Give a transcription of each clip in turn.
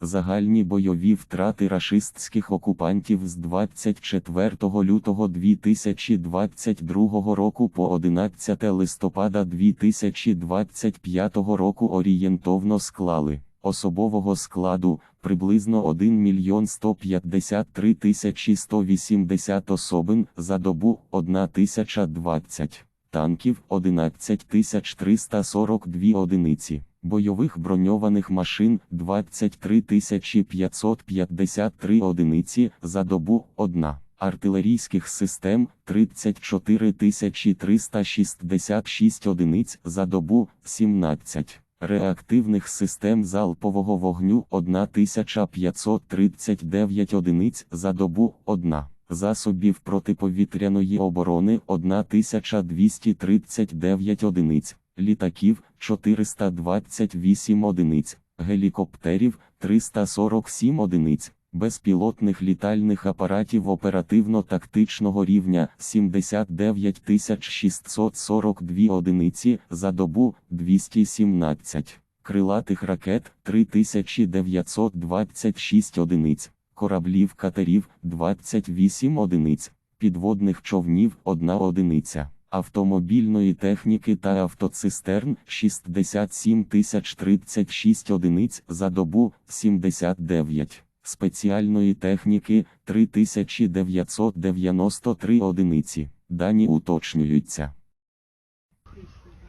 Загальні бойові втрати рашистських окупантів з 24 лютого 2022 року по 11 листопада 2025 року орієнтовно склали. Особового складу приблизно 1 мільйон 153 тисячі 180 особин за добу 1020 танків 11 342 одиниці, бойових броньованих машин 23 553 одиниці за добу 1, артилерійських систем 34 366 одиниць за добу 17. Реактивних систем залпового вогню 1539 одиниць за добу 1 засобів протиповітряної оборони 1239 одиниць, літаків 428 одиниць, гелікоптерів 347 одиниць, безпілотних літальних апаратів оперативно-тактичного рівня 79 642 одиниці за добу 217, крилатих ракет 3926 одиниць кораблів катерів 28 одиниць, підводних човнів 1 одиниця, автомобільної техніки та автоцистерн 67 036 одиниць за добу 79, спеціальної техніки 3993 одиниці. Дані уточнюються.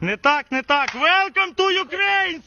Не так, не так. Welcome to Ukraine!